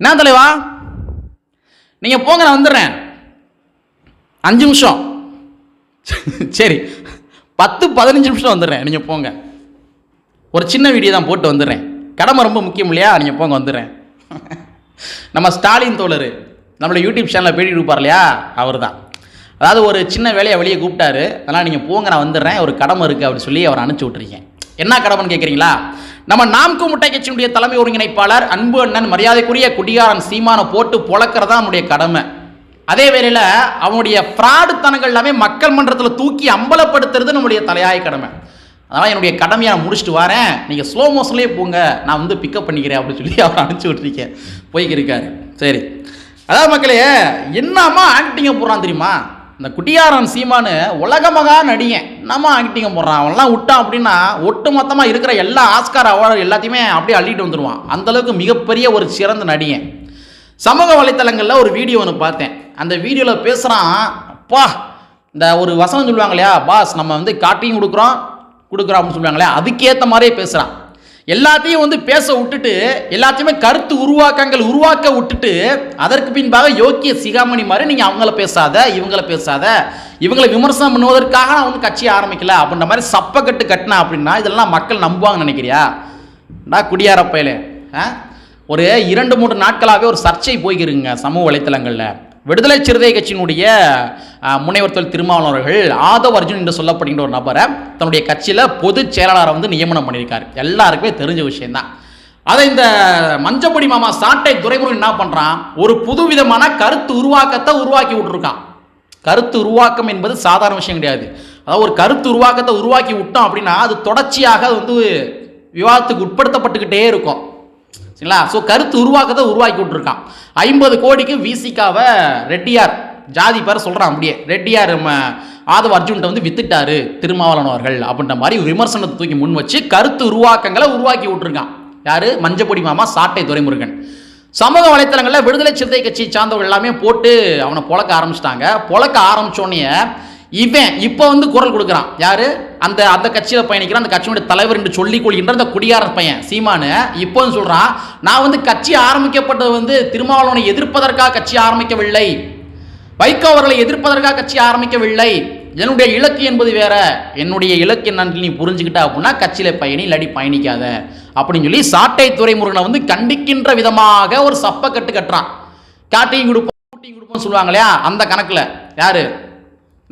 என்ன தலைவா? நீங்க போங்க நான் வந்துடுறேன். அஞ்சு நிமிஷம். சரி பத்து பதினஞ்சு நிமிஷம் வந்துடுறேன். நீங்க போங்க. ஒரு சின்ன வீடியோ தான் போட்டு வந்துடுறேன். கடமை ரொம்ப முக்கியம் இல்லையா? நீங்கள் போங்க வந்துடுறேன். நம்ம ஸ்டாலின் தோழர் நம்மளோட யூடியூப் சேனலில் பேட்டி கொடுப்பார் இல்லையா? அவர் தான் அதாவது ஒரு சின்ன வேலையை வெளியே கூப்பிட்டாரு. அதனால் நீங்கள் போங்க நான் வந்துடுறேன். ஒரு கடமை இருக்குது அப்படின்னு சொல்லி அவர் அனுப்பிச்சி விட்ருக்கேன் என்ன கடமைன்னு கேட்குறீங்களா நம்ம நாம்கு முட்டை கட்சியினுடைய தலைமை ஒருங்கிணைப்பாளர் அன்பு அண்ணன் மரியாதைக்குரிய குடியாரன் சீமானை போட்டு பொழக்கிறதா நம்முடைய கடமை. அதே வேளையில் அவனுடைய ஃப்ராடுத்தனங்கள் எல்லாமே மக்கள் மன்றத்தில் தூக்கி அம்பலப்படுத்துறது நம்முடைய தலையாய கடமை. அதனால் என்னுடைய கடமையை நான் முடிச்சுட்டு வரேன். நீங்கள் ஸ்லோ மோஷன்லேயே போங்க. நான் வந்து பிக்கப் பண்ணிக்கிறேன் அப்படின்னு சொல்லி அவர் அனுப்பிச்சி விட்டுருக்கேன். போய்க்கிருக்காரு. சரி. அதாவது மக்களே என்னம்மா ஆக்டிங்கை போகிறான் தெரியுமா? இந்த குட்டியாரன் சீமானு உலகமகா நடிகன். நம்ம ஆக்டிங்க போடுறான் அவன்லாம் விட்டான் அப்படின்னா ஒட்டு மொத்தமாக இருக்கிற எல்லா ஆஸ்கார் அவார்டு எல்லாத்தையுமே அப்படியே அள்ளிட்டு வந்துடுவான் அந்தளவுக்கு மிகப்பெரிய ஒரு சிறந்த நடிகன். சமூக வலைத்தளங்களில் ஒரு வீடியோ ஒன்று பார்த்தேன். அந்த வீடியோவில் பேசுகிறான் அப்பா இந்த ஒரு வசனம் சொல்லுவாங்க இல்லையா பாஸ் நம்ம வந்து காட்டியும் கொடுக்குறோம் கொடுக்குறோம் அப்படின்னு சொல்லுவாங்களே அதுக்கேற்ற மாதிரியே பேசுகிறான் எல்லாத்தையும் வந்து பேச விட்டுட்டு எல்லாத்தையுமே கருத்து உருவாக்கங்கள் உருவாக்க விட்டுட்டு அதற்கு பின்பாக யோக்கிய சிகாமணி மாதிரி நீங்கள் அவங்கள பேசாத இவங்கள பேசாத இவங்களை விமர்சனம் பண்ணுவதற்காக நான் வந்து கட்சியை ஆரம்பிக்கல அப்படின்ற மாதிரி சப்பக்கட்டு கட்டினா அப்படின்னா இதெல்லாம் மக்கள் நம்புவாங்கன்னு நினைக்கிறியா? டா ஆ? ஒரு இரண்டு மூன்று நாட்களாகவே ஒரு சர்ச்சை போய்கிருங்க சமூக வலைத்தளங்களில். விடுதலை சிறுதை கட்சியினுடைய ஆ, முனைவர் தொழில் திருமாவளவன் அவர்கள் ஆதவ் அர்ஜுன் என்று சொல்லப்படுகின்ற ஒரு நபரை தன்னுடைய கட்சியில் பொதுச் செயலாளரை வந்து நியமனம் பண்ணியிருக்காரு. எல்லாருக்குமே தெரிஞ்ச விஷயம்தான். அதை இந்த மஞ்சப்பொடி மாமா சாட்டை துரைமுருகன் என்ன பண்ணுறான் ஒரு புதுவிதமான கருத்து உருவாக்கத்தை உருவாக்கி விட்டுருக்கான். கருத்து உருவாக்கம் என்பது சாதாரண விஷயம் கிடையாது. அதாவது ஒரு கருத்து உருவாக்கத்தை உருவாக்கி விட்டோம் அப்படின்னா அது தொடர்ச்சியாக அது வந்து விவாதத்துக்கு உட்படுத்தப்பட்டுக்கிட்டே இருக்கும். சரிங்களா? ஸோ கருத்து உருவாக்கத்தை உருவாக்கி விட்டுருக்கான். ஐம்பது கோடிக்கு விசிகாவை ரெட்டியார் ஜாதி பேர் சொல்கிறான் அப்படியே. ரெட்டியார் நம்ம ஆதவ அர்ஜுன்ட்ட வந்து வித்துட்டாரு திருமாவளவன் அவர்கள் அப்படின்ற மாதிரி ஒரு விமர்சனத்தை தூக்கி முன் வச்சு கருத்து உருவாக்கங்களை உருவாக்கி விட்டுருக்கான். யார்? மஞ்சப்பொடி மாமா சாட்டை துரைமுருகன். சமூக வலைத்தளங்களில் விடுதலை சிறுத்தை கட்சி சார்ந்தவர்கள் எல்லாமே போட்டு அவனை புழக்க ஆரம்பிச்சிட்டாங்க. புழக்க ஆரம்பிச்சோடனே இவன் இப்போ வந்து குரல் கொடுக்குறான். யார்? அந்த அந்த கட்சியில் பயணிக்கிற அந்த கட்சியுடைய தலைவர் என்று சொல்லிக் கொள்கின்ற அந்த குடியார பையன் சீமானு. இப்போ வந்து நான் வந்து கட்சி ஆரம்பிக்கப்பட்டது வந்து திருமாவளவனை எதிர்ப்பதற்காக கட்சி ஆரம்பிக்கவில்லை. வைகோ அவர்களை எதிர்ப்பதற்காக கட்சி ஆரம்பிக்கவில்லை. என்னுடைய இலக்கு என்பது வேற. என்னுடைய இலக்கு என்னன்னு நீ புரிஞ்சுக்கிட்ட அப்படின்னா கட்சியில் பயணி இல்லாடி பயணிக்காத. அப்படின்னு சொல்லி சாட்டை துறைமுருகனை வந்து கண்டிக்கின்ற விதமாக ஒரு சப்பை கட்டு கட்டுறான். காட்டையும் கொடுப்போம் கூட்டியும் கொடுப்போம் சொல்லுவாங்க இல்லையா? அந்த கணக்கில். யாரு?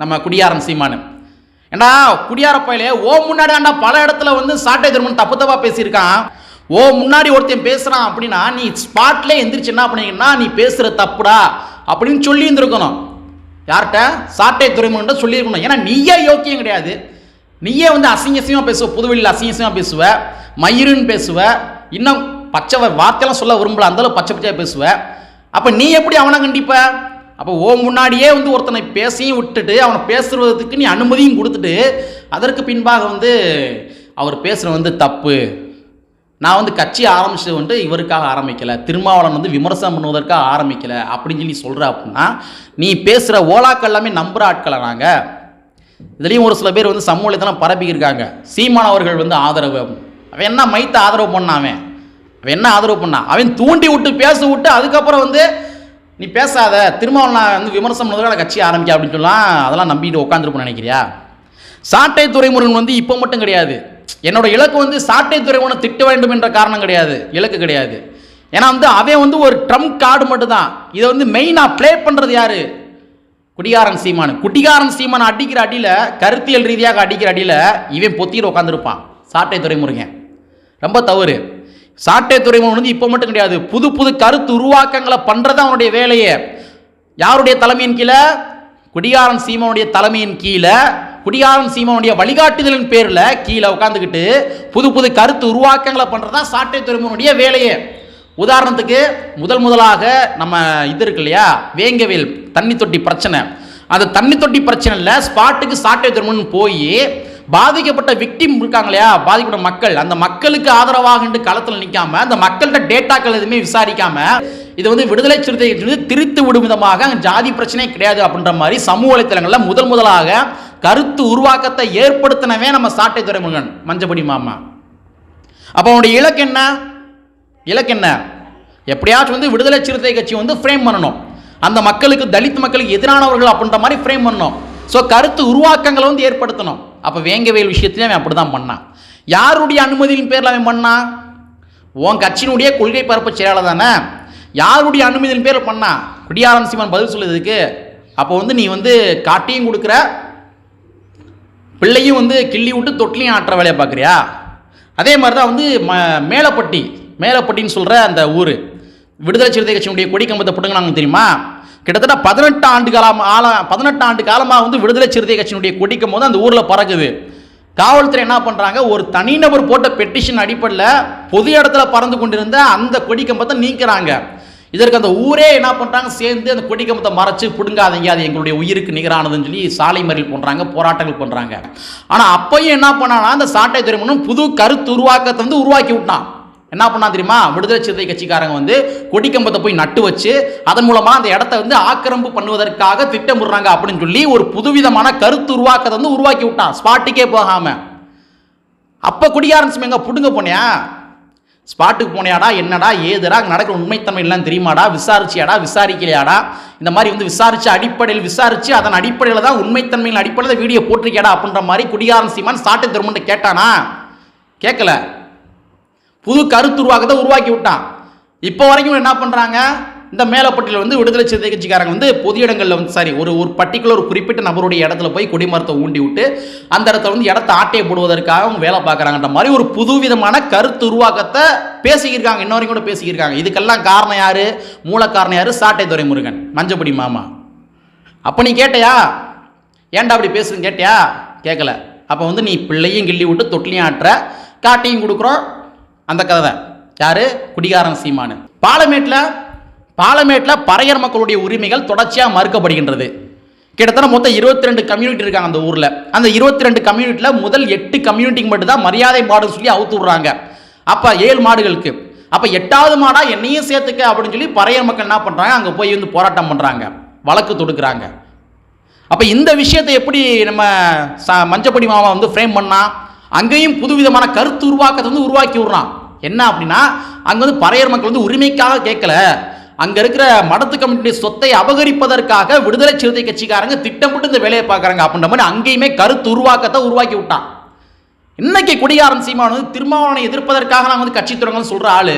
நம்ம குடியாரன் சீமானு. ஏன்னா குடியார பயலே ஓ முன்னாடி ஆண்டா பல இடத்துல வந்து சாட்டை திருமணம் தப்பு தப்பா பேசியிருக்கான். ஓ முன்னாடி ஒருத்தன் பேசுறான் அப்படின்னா நீ ஸ்பாட்ல எந்திரிச்சு என்ன பண்ணீங்கன்னா நீ பேசுற தப்புடா அப்படின்னு சொல்லி இருந்திருக்கணும் யார்கிட்ட? சாட்டை துறைமுகன்ட்ட சொல்லியிருக்கணும். ஏன்னா நீயே யோக்கியம் கிடையாது. நீயே வந்து அசிங்க பேசுவ புதுவெளியில் அசிங்கசியமாக பேசுவ மயிருன்னு பேசுவ இன்னும் பச்சை வ- வார்த்தையெல்லாம் சொல்ல விரும்பல அந்தளவு பச்சை பச்சையாக பேசுவ. அப்போ நீ எப்படி அவனை கண்டிப்ப? அப்போ ஓ முன்னாடியே வந்து ஒருத்தனை பேசியும் விட்டுட்டு அவனை பேசுறதுக்கு நீ அனுமதியும் கொடுத்துட்டு அதற்கு பின்பாக வந்து அவர் பேசுகிற வந்து தப்பு. நான் வந்து கட்சி ஆரம்பிச்சது வந்து இவருக்காக ஆரம்பிக்கலை. திருமாவளவன் வந்து விமர்சனம் பண்ணுவதற்காக ஆரம்பிக்கலை. அப்படின்னு சொல்லி சொல்கிற அப்படின்னா நீ பேசுகிற ஓலாக்கள் எல்லாமே நம்புகிற ஆட்களை நாங்கள் இதுலேயும் ஒரு சில பேர் வந்து சமூக வலைத்தளம் பரப்பிக்கிருக்காங்க. சீமான் அவர்கள் வந்து ஆதரவு. அவன் என்ன மைத்த ஆதரவு பண்ணான் அவன்? அவன் என்ன ஆதரவு பண்ணான்? அவன் தூண்டி விட்டு பேச விட்டு அதுக்கப்புறம் வந்து நீ பேசாத திருமாவளவன் நான் வந்து விமர்சனம் பண்ணுவதற்காக கட்சி ஆரம்பிக்க அப்படின்னு சொல்லலாம் அதெல்லாம் நம்பிட்டு உட்காந்துருப்போம் நினைக்கிறியா? சாட்டை துறைமுருகன் வந்து இப்போ மட்டும் கிடையாது. என்னோட இலக்கு வந்து சாட்டை துறைமுகனை திட்ட வேண்டும் என்ற காரணம் கிடையாது. இலக்கு கிடையாது. ஏன்னா வந்து அவன் வந்து ஒரு ட்ரம்ப் கார்டு மட்டும்தான். இதை வந்து மெயினாக ப்ளே பண்ணுறது யார்? குடிகாரன் சீமான். குடிகாரன் சீமான் அடிக்கிற அடியில் கருத்தியல் ரீதியாக அடிக்கிற அடியில் இவன் பொத்திட்டு உட்காந்துருப்பான் சாட்டை துறைமுருகன். ரொம்ப தவறு. சாட்டை துறைமுகம் வந்து இப்போ மட்டும் கிடையாது. புது புது கருத்து உருவாக்கங்களை பண்ணுறது அவனுடைய வேலையே. யாருடைய தலைமையின் கீழே? குடியாரன் சீமானுடைய தலைமையின் கீழே. குடியாரன் சீமானுடைய வழிகாட்டுதலின் பேரில் கீழே உட்காந்துக்கிட்டு புது புது கருத்து உருவாக்கங்களை பண்ணுறது தான் சாட்டை துறைமுகனுடைய வேலையே. உதாரணத்துக்கு முதல் முதலாக நம்ம இது இருக்கு இல்லையா? வேங்கவேல் தண்ணி தொட்டி பிரச்சனை. அந்த தண்ணி தொட்டி பிரச்சனையில் ஸ்பாட்டுக்கு சாட்டை துறைமுகன் போய் பாதிக்கப்பட்ட விக்டிம் இருக்காங்க இல்லையா பாதிக்கப்பட்ட மக்கள். அந்த மக்களுக்கு ஆதரவாக களத்தில் நிற்காம அந்த மக்கள்கிட்ட டேட்டாக்கள் எதுவுமே விசாரிக்காம இது வந்து விடுதலை சிறுத்தை திரித்து விடும் விதமாக ஜாதி பிரச்சனை கிடையாது அப்படின்ற மாதிரி சமூக வலைத்தளங்களில் முதல் முதலாக கருத்து உருவாக்கத்தை ஏற்படுத்தினவே நம்ம சாட்டை துறைமுகன் மஞ்சப்படி மாமா. அப்போ அவனுடைய இலக்கு என்ன? இலக்கு என்ன? எப்படியாச்சும் வந்து விடுதலை சிறுத்தை கட்சி வந்து ஃப்ரேம் பண்ணணும். அந்த மக்களுக்கு தலித் மக்களுக்கு எதிரானவர்கள் அப்படின்ற மாதிரி ஃப்ரேம் பண்ணணும். ஸோ கருத்து உருவாக்கங்களை வந்து ஏற்படுத்தணும். அப்போ வேங்கவேல் விஷயத்துலையும் அவன் அப்படி தான் பண்ணான். யாருடைய அனுமதியின் பேரில் அவன் பண்ணான்? உன் கட்சியினுடைய கொள்கை பரப்பு செயலாளர் தானே. யாருடைய அனுமதியின் பேரில் பண்ணான்? குடியாரன் சிவன் பதில் சொல்லுறதுக்கு. அப்போ வந்து நீ வந்து காட்டியும் கொடுக்குற பிள்ளையும் வந்து கிள்ளி விட்டு தொட்டிலையும் ஆட்டுற வேலையை பார்க்குறியா? அதே மாதிரி தான் வந்து ம மேலப்பட்டி மேலப்பட்டின்னு சொல்கிற அந்த ஊர். விடுதலை சிறுத்தை கட்சியினுடைய கொடி கம்பத்தை பிடுங்கினாங்க தெரியுமா? கிட்டத்தட்ட பதினெட்டு ஆண்டு காலம் ஆலா பதினெட்டு ஆண்டு காலமாக வந்து விடுதலை சிறுத்தை கட்சியினுடைய கொடிக்கும் போது அந்த ஊரில் பறக்குது. காவல்துறை என்ன பண்ணுறாங்க ஒரு தனிநபர் போட்ட பெட்டிஷன் அடிப்படையில் பொது இடத்துல பறந்து கொண்டிருந்த அந்த கொடி கம்பத்தை நீக்கிறாங்க. இதற்கு அந்த ஊரே என்ன பண்ணுறாங்க சேர்ந்து அந்த கொடி கம்பத்தை மறைச்சு பிடுங்காதீங்க. அது எங்களுடைய உயிருக்கு நிகரானதுன்னு சொல்லி சாலை மறியல் பண்ணுறாங்க போராட்டங்கள் பண்ணுறாங்க ஆனால் அப்பையும் என்ன பண்ணானா அந்த சாட்டை துறைமுகம் புது கருத்து உருவாக்கத்தை வந்து உருவாக்கி விட்டான். என்ன பண்ணா தெரியுமா? விடுதலை சிறுத்தை கட்சிக்காரங்க வந்து கொடிக்கம்பத்தை போய் நட்டு வச்சு அதன் மூலமாக அந்த இடத்த வந்து ஆக்கிரமிப்பு பண்ணுவதற்காக திட்டமிடுறாங்க அப்படின்னு சொல்லி ஒரு புதுவிதமான கருத்து உருவாக்கத்தை வந்து உருவாக்கி விட்டான். ஸ்பாட்டுக்கே போகாம. அப்ப குடியாரன் எங்க புடுங்க போனியா? ஸ்பாட்டுக்கு போனியாடா என்னடா ஏதுடா அங்கே நடக்கிற உண்மைத்தன்மையெல்லாம் தெரியுமாடா விசாரிச்சியாடா விசாரிக்கலையாடா? இந்த மாதிரி வந்து விசாரிச்சு அடிப்படையில் விசாரிச்சு அதன் அடிப்படையில் தான் உண்மைத்தன்மையின் அடிப்படையில் வீடியோ போட்டிருக்கியாடா அப்படின்ற மாதிரி குடியாரன் சீமான் சாட்டை திருமணம் கேட்டானா? கேட்கல. புது கருத்து உருவாக்கத்தை உருவாக்கி விட்டான். இப்போ வரைக்கும் என்ன பண்ணுறாங்க இந்த மேலப்பட்டியில் வந்து விடுதலை சிறுத்தை கட்சிக்காரங்க வந்து பொது இடங்களில் வந்து சாரி ஒரு ஒரு பர்டிகுலர் ஒரு குறிப்பிட்ட நபருடைய இடத்துல போய் கொடிமரத்தை ஊண்டி விட்டு அந்த இடத்துல வந்து இடத்த ஆட்டையை போடுவதற்காக அவங்க வேலை பார்க்குறாங்கன்ற மாதிரி ஒரு புதுவிதமான கருத்து உருவாக்கத்தை பேசிக்கிருக்காங்க. இன்ன வரைக்கும் கூட பேசிக்கிருக்காங்க. இதுக்கெல்லாம் காரணம் யார்? மூல காரணம் யார்? சாட்டை துரைமுருகன் மஞ்சப்படி மாமா. அப்போ நீ கேட்டையா? ஏன்டா அப்படி பேசுன்னு கேட்டியா? கேட்கல அப்போ வந்து நீ பிள்ளையும் கிள்ளி விட்டு தொட்டிலையும் ஆட்டுற காட்டையும் கொடுக்குறோம் அந்த கதை தான். யாரு? குடிகாரன் சீமானு. பாலமேட்டில் பாலமேட்டில் பறையர் மக்களுடைய உரிமைகள் தொடர்ச்சியாக மறுக்கப்படுகின்றது. கிட்டத்தட்ட மொத்தம் இருபத்தி ரெண்டு கம்யூனிட்டி இருக்காங்க அந்த ஊரில். அந்த இருபத்தி ரெண்டு கம்யூனிட்டியில் முதல் எட்டு கம்யூனிட்டிக்கு மட்டும் தான் மரியாதை மாடுன்னு சொல்லி அவுத்து விட்றாங்க. அப்போ ஏழு மாடுகளுக்கு. அப்போ எட்டாவது மாடாக என்னையும் சேர்த்துக்க அப்படின்னு சொல்லி பறையர் மக்கள் என்ன பண்ணுறாங்க அங்கே போய் வந்து போராட்டம் பண்ணுறாங்க வழக்கு தொடுக்குறாங்க. அப்போ இந்த விஷயத்தை எப்படி நம்ம ச மஞ்சப்படி மாமா வந்து ஃப்ரேம் பண்ணால் அங்கேயும் புதுவிதமான கருத்து உருவாக்கத்தை வந்து உருவாக்கி விட்றான். என்ன அப்படின்னா அங்கே வந்து பறையர் மக்கள் வந்து உரிமைக்காக கேட்கல. அங்கே இருக்கிற மடத்து கமிட்டியுடைய சொத்தை அபகரிப்பதற்காக விடுதலை சிறுத்தை கட்சிக்காரங்க திட்டமிட்டு இந்த வேலையை பார்க்குறாங்க அப்படின்ற மாதிரி அங்கேயுமே கருத்து உருவாக்கத்தை உருவாக்கி விட்டான். இன்னைக்கு குடிகாரன் சீமான் வந்து திருமாவளவனை எதிர்ப்பதற்காக நான் வந்து கட்சி தொடங்கன்னு சொல்கிற ஆளு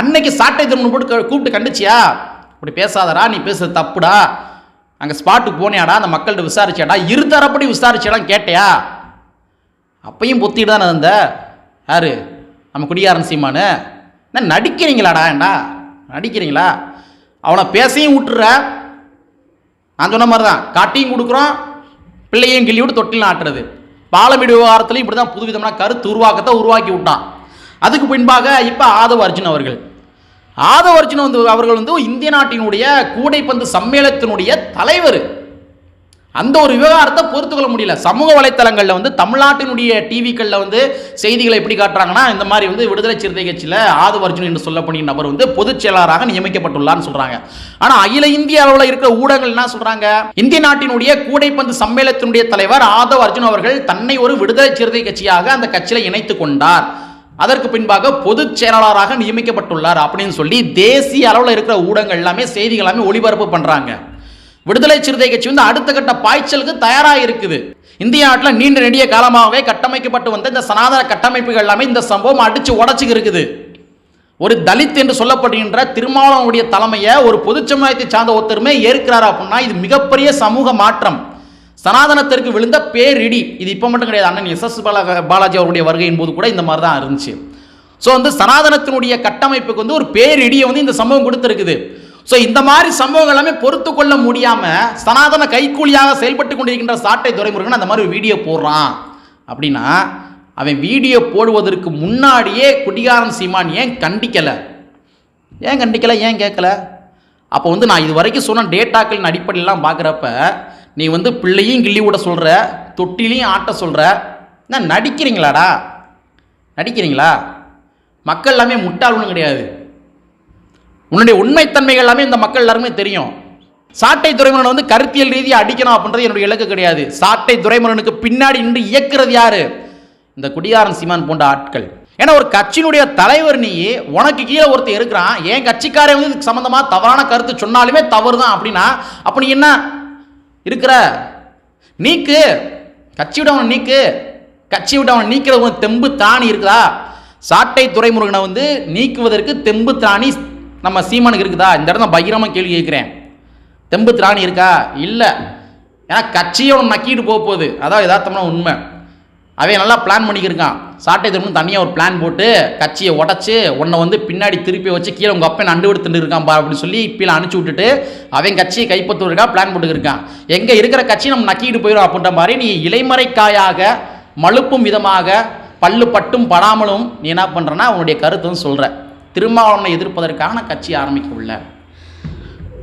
அன்னைக்கு சாட்டை திருமணம் போட்டு கூப்பிட்டு கண்டுச்சியா? இப்படி பேசாதடா நீ பேசுறது தப்புடா. அங்கே ஸ்பாட்டுக்கு போனியாடா அந்த மக்கள்கிட்ட விசாரிச்சியாடா இருதரப்படி விசாரிச்சாடான்னு கேட்டியா? அப்பையும் பொத்திட்டு தான் இருந்த? யாரு? நம்ம குடியாரன் சீமானு. என்ன நடிக்கிறீங்களாடா ஏண்டா? நடிக்கிறீங்களா? அவனை பேசையும் விட்டுற நான் சொன்ன மாதிரி தான் காட்டியும் கொடுக்குறோம் பிள்ளையும் கிள்ளி விட்டு தொட்டிலும் ஆட்டுறது பாலமிடு விவகாரத்துலையும் இப்படி தான் புதுவிதமான கருத்து உருவாக்கத்தை உருவாக்கி விட்டான். அதுக்கு பின்பாக இப்போ ஆதவ அர்ஜுன் அவர்கள். ஆதவ அர்ஜுன் வந்து அவர்கள் வந்து இந்திய நாட்டினுடைய கூடைப்பந்து சம்மேளத்தினுடைய தலைவர். அந்த ஒரு விவகாரத்தை பொறுத்துக்கொள்ள முடியல. சமூக வலைத்தளங்களில் வந்து தமிழ்நாட்டினுடைய டிவிக்களில் வந்து செய்திகளை எப்படி காட்டுறாங்கன்னா இந்த மாதிரி வந்து விடுதலை சிறுத்தை கட்சியில் ஆதவ அர்ஜுன் என்று சொல்லக்கூடிய நபர் வந்து பொதுச் செயலாளராக நியமிக்கப்பட்டுள்ளார்னு சொல்றாங்க. ஆனால் அகில இந்திய அளவில் இருக்கிற ஊடகங்கள் என்ன சொல்றாங்க? இந்திய நாட்டினுடைய கூடைப்பந்து சம்மேளனத்தினுடைய தலைவர் ஆதவ அர்ஜுன் அவர்கள் தன்னை ஒரு விடுதலை சிறுத்தை கட்சியாக அந்த கட்சியில் இணைத்துக் கொண்டார். அதற்கு பின்பாக பொதுச் செயலாளராக நியமிக்கப்பட்டுள்ளார் அப்படின்னு சொல்லி தேசிய அளவில் இருக்கிற ஊடகங்கள் எல்லாமே செய்திகள் எல்லாமே ஒளிபரப்பு பண்ணுறாங்க விடுதலை சிறுத்தை கட்சி வந்து அடுத்த கட்ட பாய்ச்சலுக்கு தயாராக இருக்குது இந்திய நாட்டில் நீண்ட நெடிய காலமாகவே கட்டமைக்கப்பட்டு வந்த இந்த சனாதன கட்டமைப்புகள் எல்லாமே இந்த சம்பவம் அடிச்சு உடச்சுக்கு இருக்குது. ஒரு தலித் என்று சொல்லப்படுகின்ற திருமாவளவனுடைய தலைமையை ஒரு பொது சமுதாயத்தை சார்ந்த ஒருத்தருமே ஏற்கிறார் அப்படின்னா இது மிகப்பெரிய சமூக மாற்றம். சனாதனத்திற்கு விழுந்த பேரிடி. இது இப்போ மட்டும் கிடையாது. அண்ணன் எஸ் எஸ் பாலா பாலாஜி அவருடைய வருகையின் போது கூட இந்த மாதிரி தான் இருந்துச்சு. ஸோ வந்து சனாதனத்தினுடைய கட்டமைப்புக்கு வந்து ஒரு பேரிடியை வந்து இந்த சம்பவம் கொடுத்துருக்குது. ஸோ இந்த மாதிரி சம்பவங்கள் எல்லாமே பொறுத்து கொள்ள முடியாமல் சனாதன கைக்கூலியாக செயல்பட்டு கொண்டிருக்கின்ற சாட்டை துறைமுருகன் அந்த மாதிரி ஒரு வீடியோ போடுறான். அப்படின்னா அவன் வீடியோ போடுவதற்கு முன்னாடியே குடிகாரன் சீமான் ஏன் கண்டிக்கலை? ஏன் கண்டிக்கலை? ஏன் கேட்கல? அப்போ வந்து நான் இது வரைக்கும் சொன்ன டேட்டாக்களின் அடிப்படையிலாம் பார்க்குறப்ப நீ வந்து பிள்ளையும் கிள்ளி விட சொல்கிற தொட்டிலையும் ஆட்ட சொல்கிற என்ன நடிக்கிறீங்களாடா? நடிக்கிறீங்களா? மக்கள் எல்லாமே முட்டாள்னு கிடையாது. உன்னுடைய உண்மைத்தன்மைகள் எல்லாமே இந்த மக்கள் எல்லாருமே தெரியும். சாட்டை துறைமுருகன் வந்து கருத்தியல் ரீதியாக அடிக்கணும் அப்படின்றது என்னுடைய இலக்கு கிடையாது. சாட்டை துறைமுருகனுக்கு பின்னாடி நின்று இயக்குறது யாரு? இந்த குடியாரன் சீமான் போன்ற ஆட்கள். ஏன்னா ஒரு கட்சியினுடைய தலைவர் நீ உனக்கு கீழே ஒருத்தர் இருக்கிறான். என் கட்சிக்காரன் வந்து இதுக்கு சம்மந்தமாக தவறான கருத்து சொன்னாலுமே தவறு தான் அப்படின்னா அப்போ நீ என்ன இருக்கிற? நீக்கு. கட்சி விட அவனை நீக்கு. கட்சி விட அவனை நீக்கிற தெம்பு தாணி இருக்குதா? சாட்டை துறைமுருகனை வந்து நீக்குவதற்கு தெம்பு தாணி நம்ம சீமானுக்கு இருக்குதா? இந்த இடத்துல பகிரமாக கேள்வி கேட்குறேன். தெம்பு திராணி இருக்கா? இல்லை. ஏன்னா கட்சியை அவனை நக்கிட்டு போக போகுது. அதான் யதார்த்தமான உண்மை. அவன் நல்லா பிளான் பண்ணிக்கிருக்கான். சாட்டை திரும்ப தனியாக ஒரு பிளான் போட்டு கட்சியை உடச்சி உன்னை வந்து பின்னாடி திருப்பி வச்சு கீழே உங்கள் அப்பன் அண்டு எடுத்துட்டு இருக்கான் பா அப்படின்னு சொல்லி கீழே அனுப்பிச்சி விட்டுட்டு அவன் கட்சியை கைப்பற்றுவதற்கா பிளான் போட்டுக்கிருக்கான். எங்கே இருக்கிற கட்சி நம்ம நக்கிட்டு போயிடும் அப்படின்ற மாதிரி நீ இலைமறைக்காயாக மழுப்பும் விதமாக பல்லு பட்டும் படாமலும் நீ என்ன பண்ணுறனா உன்னுடைய கருத்துன்னு சொல்கிறேன் சொல்கிற திருமாவளவனை எதிர்ப்பதற்காக நான் கட்சி ஆரம்பிக்கவில்லை.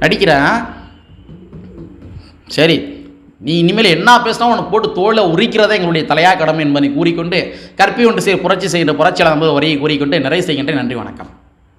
நடிக்கிறேன். சரி நீ இனிமேல் என்ன பேசினா உனக்கு போட்டு தோலை உரிக்கிறதே எங்களுடைய தலையா கடமை என்பதை கூறிக்கொண்டு கற்பி ஒன்று செய்ய புரட்சி செய்கிற புரட்சியாளர் என்பது வரையை கூறிக்கொண்டு நிறைவு செய்கின்றேன். நன்றி வணக்கம்.